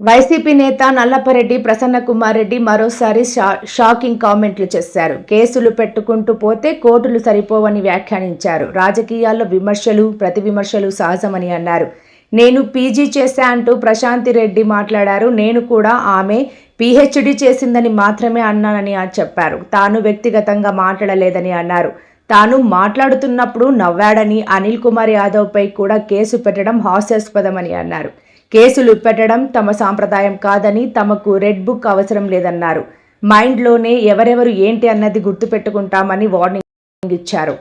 YCP నేత నల్లపరెడ్డి ప్రసన్న కుమార్ రెడ్డి మరోసారి Shah- shocking కామెంట్లు చేశారు. కేసులు పెట్టుకుంటూ పోతే కోర్టులు సరిపోవని వ్యాఖ్యానించారు. రాజకీయాల్లో విమర్శలు ప్రతి విమర్శలు సహజమని అన్నారు. నేను పీజీ చేశా అంటూ ప్రశాంతి రెడ్డి మాట్లాడారు. నేను కూడా ఆమె పీహెచ్డీ చేసిందని మాత్రమే అన్నానని చెప్పారు. తాను వ్యక్తిగతంగా మాట్లాడలేదని అన్నారు. తాను మాట్లాడుతున్నప్పుడు నవ్వాడని అనిల్ కుమార్ యాదవ్పై కూడా కేసు పెట్టడం హాస్యాస్పదమని అన్నారు. కేసులు పెట్టడం తమ సాంప్రదాయం కాదని తమకు రెడ్ బుక్ అవసరం లేదన్నారు. మైండ్లోనే ఎవరెవరు ఏంటి అన్నది గుర్తుపెట్టుకుంటామని వార్నింగ్ ఇచ్చారు.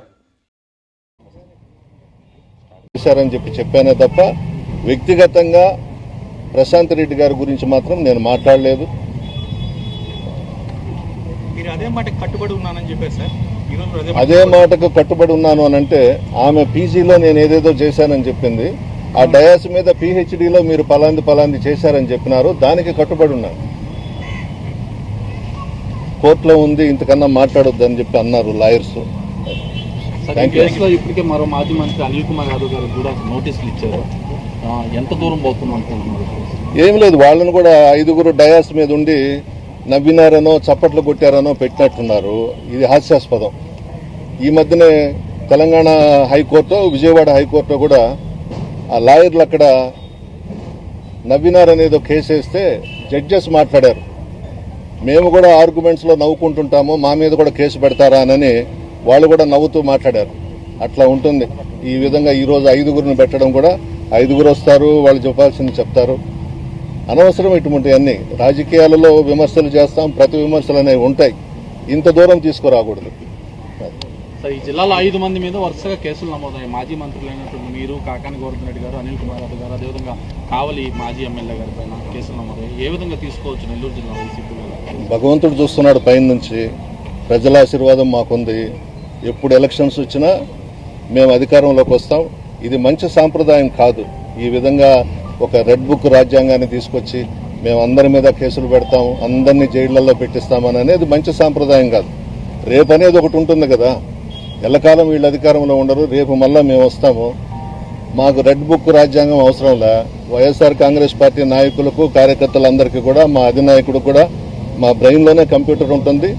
చేశారని చెప్పి చెప్పానే తప్ప వ్యక్తిగతంగా ప్రశాంత్ రెడ్డి గారి గురించి మాత్రం నేను మాట్లాడలేదు. అదే మాటకు కట్టుబడి ఉన్నాను అని అంటే ఆమె పీజీలో నేను ఏదేదో చేశానని చెప్పింది. ఆ డయాస్ మీద పిహెచ్డిలో మీరు పలాంది పలాంది చేశారని చెప్పినారు. దానికి కట్టుబడి ఉన్నాను కోర్టులో ఉంది ఇంతకన్నా మాట్లాడొద్దు అని చెప్పి అన్నారు లాయర్స్ ఇప్పటికే మరో మాజీ మంత్రి అనిల్ కుమార్ యాదవ్ గారు కూడా నోటీసులు ఇచ్చారు. ఎంత దూరం పోతుంది ఏం లేదు వాళ్ళని కూడా ఐదుగురు డయాస్ మీద ఉండి నవ్వినారనో చప్పట్లు కొట్టారనో పెట్టినట్టున్నారు. ఇది హాస్యాస్పదం. ఈ మధ్యనే తెలంగాణ హైకోర్టు విజయవాడ హైకోర్టు కూడా ఆ లాయర్లు అక్కడ నవ్వినారనేదో కేసు వేస్తే జడ్జెస్ మాట్లాడారు. మేము కూడా ఆర్గ్యుమెంట్స్లో నవ్వుకుంటుంటాము మా మీద కూడా కేసు పెడతారా అని వాళ్ళు కూడా నవ్వుతూ మాట్లాడారు. అట్లా ఉంటుంది. ఈ విధంగా ఈరోజు ఐదుగురిని పెట్టడం కూడా ఐదుగురు వస్తారు వాళ్ళు చెప్పాల్సింది చెప్తారు. అనవసరం ఇటువంటి అన్నీ. రాజకీయాలలో విమర్శలు చేస్తాం ప్రతి విమర్శలు అనేవి ఉంటాయి. ఇంత దూరం తీసుకురాకూడదు. సార్ ఈ జిల్లాలో ఐదు మంది మీద వరుసగా కేసులు నమోదయ్యాయి. మాజీ మంత్రులైనటువంటి మీరు కాకాని గోవర్ధన్ గారు అనిల్ కుమార్ యాదవ్ గారు అదేవిధంగా కావలి మాజీ ఎమ్మెల్యే గారి పైన కేసులు నమోదయ్యాయి. ఏ విధంగా తీసుకోవచ్చు నెల్లూరు జిల్లా వైసీపీ భగవంతుడు చూస్తున్నాడు పైనుంచి. ప్రజల ఆశీర్వాదం మాకుంది. ఎప్పుడు ఎలక్షన్స్ వచ్చినా మేము అధికారంలోకి వస్తాం. ఇది మంచి సాంప్రదాయం కాదు. ఈ విధంగా ఒక రెడ్ బుక్ రాజ్యాంగాన్ని తీసుకొచ్చి మేము అందరి మీద కేసులు పెడతాం అందరినీ జైళ్ళలో పెట్టిస్తామని అనేది మంచి సాంప్రదాయం కాదు. రేపు అనేది ఒకటి ఉంటుంది కదా. ఎల్లకాలం వీళ్ళు అధికారంలో ఉండరు రేపు మళ్ళీ మేము వస్తాము. మాకు రెడ్ బుక్ రాజ్యాంగం అవసరంలా వైఎస్ఆర్ కాంగ్రెస్ పార్టీ నాయకులకు కార్యకర్తలందరికీ కూడా మా అధినాయకుడు కూడా మా బ్రెయిన్లోనే కంప్యూటర్ ఉంటుంది.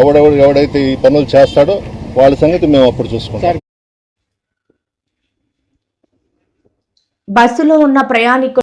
ఎవడెవడు ఎవడైతే ఈ పనులు చేస్తాడో వాళ్ళ సంగతి మేము అప్పుడు చూసుకుంటాం. బస్సులో ఉన్న ప్రయాణికులు